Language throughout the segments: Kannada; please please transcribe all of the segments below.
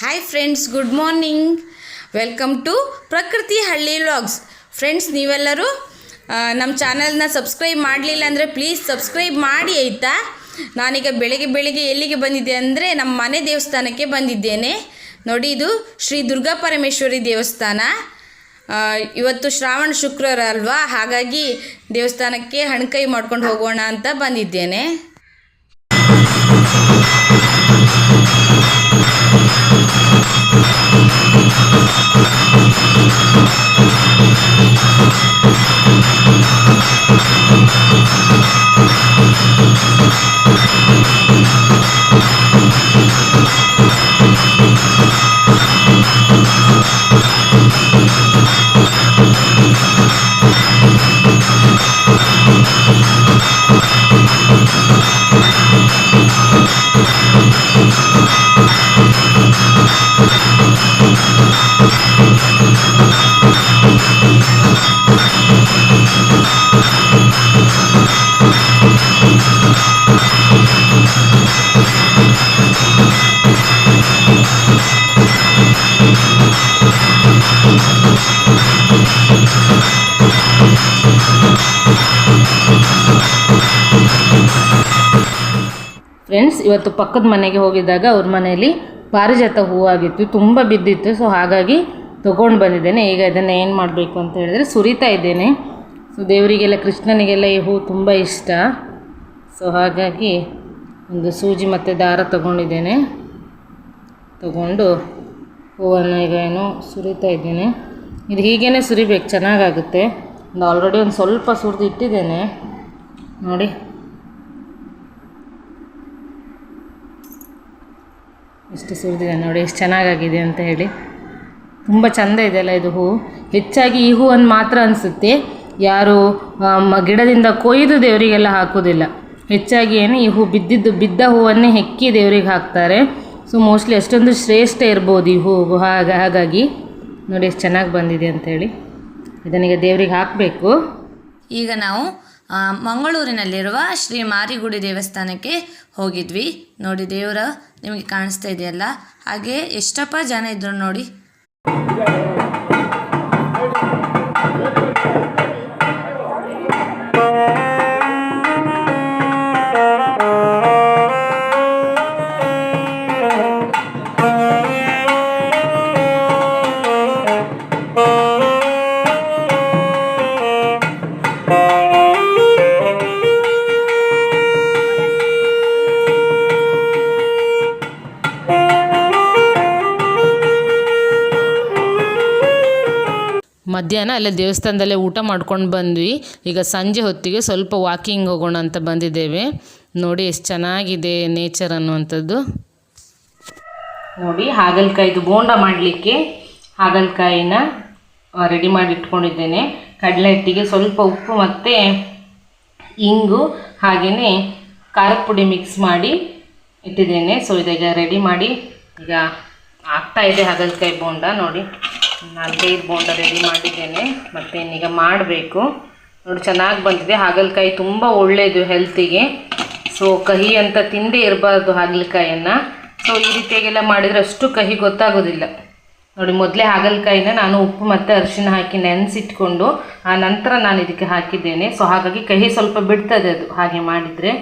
Hi friends good morning welcome to Prakruthi Halli vlogs friends ನೀವೆಲ್ಲರೂ ನಮ್ಮ ಚಾನಲ್ನ ಸಬ್ಸ್ಕ್ರೈಬ್ ಮಾಡಲಿಲ್ಲ ಅಂದರೆ ಪ್ಲೀಸ್ ಸಬ್ಸ್ಕ್ರೈಬ್ ಮಾಡಿ ಆಯಿತಾ? ನಾನೀಗ ಬೆಳಗ್ಗೆ ಬೆಳಗ್ಗೆ ಎಲ್ಲಿಗೆ ಬಂದಿದ್ದೆ ಅಂದರೆ ನಮ್ಮ ಮನೆ ದೇವಸ್ಥಾನಕ್ಕೆ ಬಂದಿದ್ದೇನೆ. ನೋಡಿ, ಇದು ಶ್ರೀ ದುರ್ಗಾ ಪರಮೇಶ್ವರಿ ದೇವಸ್ಥಾನ. ಇವತ್ತು ಶ್ರಾವಣ ಶುಕ್ರವಾರ ಅಲ್ವಾ? ಹಾಗಾಗಿ ದೇವಸ್ಥಾನಕ್ಕೆ ಹಣ್ಕೈ ಮಾಡ್ಕೊಂಡು ಹೋಗೋಣ ಅಂತ ಬಂದಿದ್ದೇನೆ. ಫ್ರೆಂಡ್ಸ್ ಇವತ್ತು ಪಕ್ಕದ ಮನೆಗೆ ಹೋಗಿದ್ದಾಗ ಅವ್ರ ಮನೆಯಲ್ಲಿ ಪಾರಿಜಾತ ಹೂವಾಗಿತ್ತು ತುಂಬ ಬಿದ್ದಿತ್ತು. ಸೊ ಹಾಗಾಗಿ ತೊಗೊಂಡು ಬಂದಿದ್ದೇನೆ. ಈಗ ಇದನ್ನು ಏನು ಮಾಡಬೇಕು ಅಂತ ಹೇಳಿದ್ರೆ ಸುರಿತಾ ಇದ್ದೇನೆ. ಸೊ ದೇವರಿಗೆಲ್ಲ, ಕೃಷ್ಣನಿಗೆಲ್ಲ ಈ ಹೂ ತುಂಬ ಇಷ್ಟ. ಸೊ ಹಾಗಾಗಿ ಒಂದು ಸೂಜಿ ಮತ್ತು ದಾರ ತಗೊಂಡಿದ್ದೇನೆ. ತಗೊಂಡು ಹೂವನ್ನು ಈಗ ಏನು ಸುರಿತಾ ಇದ್ದೇನೆ. ಇದು ಹೀಗೇ ಸುರಿಬೇಕು, ಚೆನ್ನಾಗಾಗುತ್ತೆ. ಒಂದು ಆಲ್ರೆಡಿ ಒಂದು ಸ್ವಲ್ಪ ಸುರಿದು ಇಟ್ಟಿದ್ದೇನೆ. ನೋಡಿ. ಎಷ್ಟು ಸುರಿದಿದೆ ನೋಡಿ, ಎಷ್ಟು ಚೆನ್ನಾಗಾಗಿದೆ ಅಂತ ಹೇಳಿ. ತುಂಬ ಚೆಂದ ಇದೆಯಲ್ಲ ಇದು ಹೂವು ಹೆಚ್ಚಾಗಿ ಈ ಹೂವನ್ನು ಮಾತ್ರ ಅನಿಸುತ್ತೆ. ಯಾರು ಗಿಡದಿಂದ ಕೊಯ್ದು ದೇವರಿಗೆಲ್ಲ ಹಾಕೋದಿಲ್ಲ ಹೆಚ್ಚಾಗಿ ಏನು, ಈ ಹೂ ಬಿದ್ದಿದ್ದು, ಬಿದ್ದ ಹೂವನ್ನೇ ಹೆಕ್ಕಿ ದೇವರಿಗೆ ಹಾಕ್ತಾರೆ. ಸೊ ಮೋಸ್ಟ್ಲಿ ಅಷ್ಟೊಂದು ಶ್ರೇಷ್ಠ ಇರ್ಬೋದು ಈ ಹೂವು ಹಾಗ, ಹಾಗಾಗಿ ನೋಡಿ, ಎಷ್ಟು ಚೆನ್ನಾಗಿ ಬಂದಿದೆ ಅಂತೇಳಿ ಇದನ್ನೀಗ ದೇವರಿಗೆ ಹಾಕಬೇಕು. ಈಗ ನಾವು ಮಂಗಳೂರಿನಲ್ಲಿರುವ ಶ್ರೀ ಮಾರಿಗುಡಿ ದೇವಸ್ಥಾನಕ್ಕೆ ಹೋಗಿದ್ವಿ. ನೋಡಿ ದೇವರ ನಿಮಗೆ ಕಾಣಿಸ್ತಾ ಇದೆಯಲ್ಲ? ಹಾಗೆ ಎಷ್ಟಪ್ಪ ಜನ ಇದ್ರು ನೋಡಿ. ಮಧ್ಯಾಹ್ನ ಅಲ್ಲೇ ದೇವಸ್ಥಾನದಲ್ಲೇ ಊಟ ಮಾಡ್ಕೊಂಡು ಬಂದ್ವಿ. ಈಗ ಸಂಜೆ ಹೊತ್ತಿಗೆ ಸ್ವಲ್ಪ ವಾಕಿಂಗ್ ಹೋಗೋಣ ಅಂತ ಬಂದಿದ್ದೇವೆ. ನೋಡಿ ಎಷ್ಟು ಚೆನ್ನಾಗಿದೆ ನೇಚರ್ ಅನ್ನುವಂಥದ್ದು. ನೋಡಿ, ಹಾಗಲಕಾಯಿದು ಬೋಂಡ ಮಾಡಲಿಕ್ಕೆ ಹಾಗಲಕಾಯಿನ ರೆಡಿ ಮಾಡಿ ಇಟ್ಕೊಂಡಿದ್ದೇನೆ. ಕಡಲೆ ಹಿಟ್ಟಿಗೆ ಸ್ವಲ್ಪ ಉಪ್ಪು ಮತ್ತು ಇಂಗು ಹಾಗೆಯೇ ಖಾರದ ಪುಡಿ ಮಿಕ್ಸ್ ಮಾಡಿ ಇಟ್ಟಿದ್ದೇನೆ. ಸೊ ಇದೀಗ ರೆಡಿ ಮಾಡಿ ಈಗ ಆಗ್ತಾ ಇದೆ ಹಾಗಲಕಾಯಿ ಬೋಂಡ. ನೋಡಿ. ನಾಲ್ಕೈದು ಬೋಂಡ ರೆಡಿ ಮಾಡಿದ್ದೇನೆ. ಮತ್ತು ಇನ್ನೀಗ ಮಾಡಬೇಕು. ನೋಡಿ, ಚೆನ್ನಾಗಿ ಬಂದಿದೆ. ಹಾಗಲಕಾಯಿ ತುಂಬ ಒಳ್ಳೆಯದು ಹೆಲ್ತಿಗೆ ಸೊ ಕಹಿ ಅಂತ ತಿಂದೇ ಇರಬಾರ್ದು ಹಾಗಲಕಾಯಿಯನ್ನು ಸೊ ಈ ರೀತಿಯಾಗೆಲ್ಲ ಮಾಡಿದರೆ ಅಷ್ಟು ಕಹಿ ಗೊತ್ತಾಗೋದಿಲ್ಲ. ನೋಡಿ, ಮೊದಲೇ ಹಾಗಲಕಾಯಿನ ನಾನು ಉಪ್ಪು ಮತ್ತು ಅರಿಶಿನ ಹಾಕಿ ನೆನೆಸಿಟ್ಕೊಂಡು, ಆ ನಂತರ ನಾನು ಇದಕ್ಕೆ ಹಾಕಿದ್ದೇನೆ. ಸೊ ಹಾಗಾಗಿ ಕಹಿ ಸ್ವಲ್ಪ ಬಿಡ್ತದೆ ಅದು. ಹಾಗೆ ಮಾಡಿದರೆ.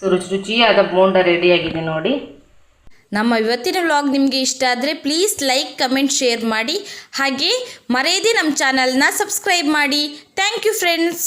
ಸೊ ರುಚಿ ರುಚಿಯಾದ ಬೋಂಡ ರೆಡಿಯಾಗಿದೆ ನೋಡಿ. ನಮ್ಮ ಇವತ್ತಿನ ವ್ಲಾಗ್ ನಿಮಗೆ ಇಷ್ಟ ಆದರೆ ಪ್ಲೀಸ್ ಲೈಕ್ ಕಮೆಂಟ್ ಶೇರ್ ಮಾಡಿ. ಹಾಗೆ ಮರೆಯದೆ ನಮ್ಮ ಚಾನಲ್ನ ಸಬ್ಸ್ಕ್ರೈಬ್ ಮಾಡಿ. Thank you friends